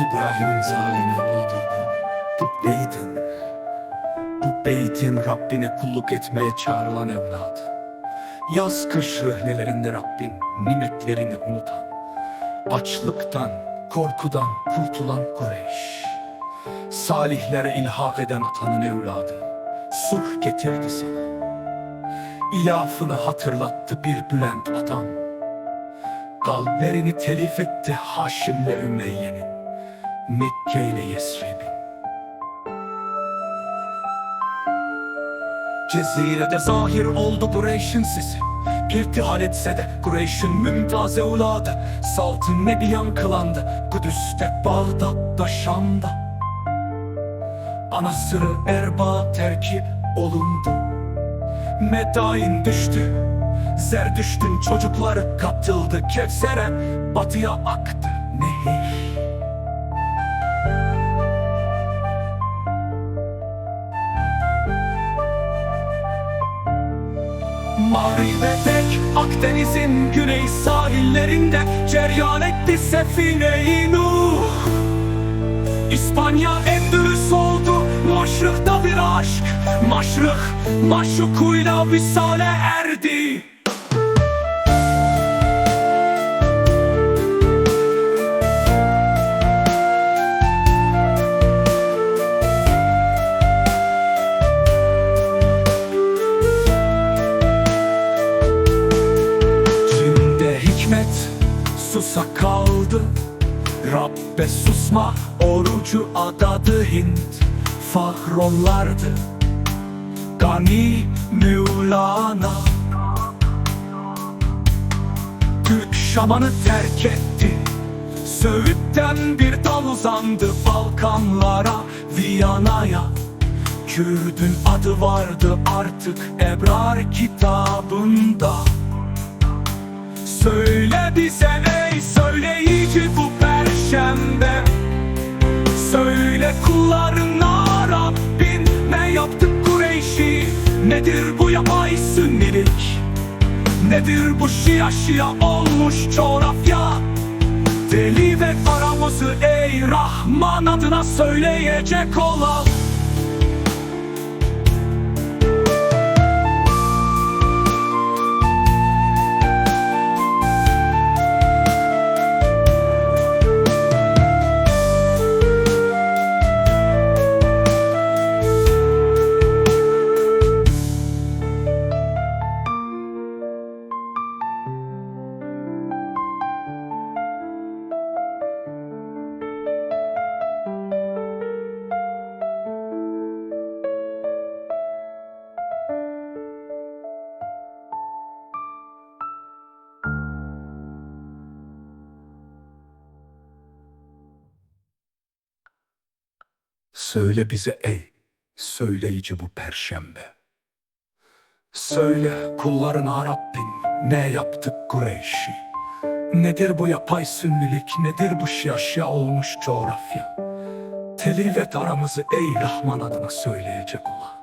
İbrahim'in zalimi oldu. Bu beytin, bu beytin Rabbine kulluk etmeye çağrılan evladı. Yaz kış rehnelerinde Rabbin nimetlerini unutan, açlıktan, korkudan kurtulan Kureyş. Salihlere ilhak eden atanın evladı, sulh getirdi sana. İlafını hatırlattı bir Bülent adam. Kalplerini telif etti Haşim'le Ümeyye'nin, Mekke ile Yesrib'in. Cezirede zahir oldu Kureyş'in sesi. İrtihal etse de Kureyş'in mümtaz evladı. Saltın Nebi yankılandı Kudüs'te, Bağdat'ta, Şam'da. Anasırı Erba terki olundu. Medain düştü Zerdüşt'ün çocukları. Katıldı Kevser'e Batıya aktı nehir Mavi ve tek Akdeniz'in güney sahillerinde Ceryan etti sefine-i Nuh. İspanya Endülüs oldu Maşrık'ta bir aşk. Maşrık maşukuyla visale erdi susa kaldı. Rabbe susma orucu adadı Hint. Fahronlardı. Gani Mevlana. Türk Şaman'ı terk etti. Söğüt'ten bir dal uzandı Balkanlara, Viyana'ya. Kürdün adı vardı artık Ebrar kitabında. Söyle bize Söyle kullarına Rabbin ne yaptı Kureyş'i? Nedir bu yapay sünnilik? Nedir bu şia şia olmuş coğrafya? Deli ve aramızı ey Rahman adına söyleyecek olan Söyle bize ey söyleyici bu perşembe. Söyle kullarına Rabbin ne yaptık Kureyş'i? Nedir bu yapay sünnilik nedir bu şaşya olmuş coğrafya? Telif et aramızı ey Rahman adına söyleyecek olan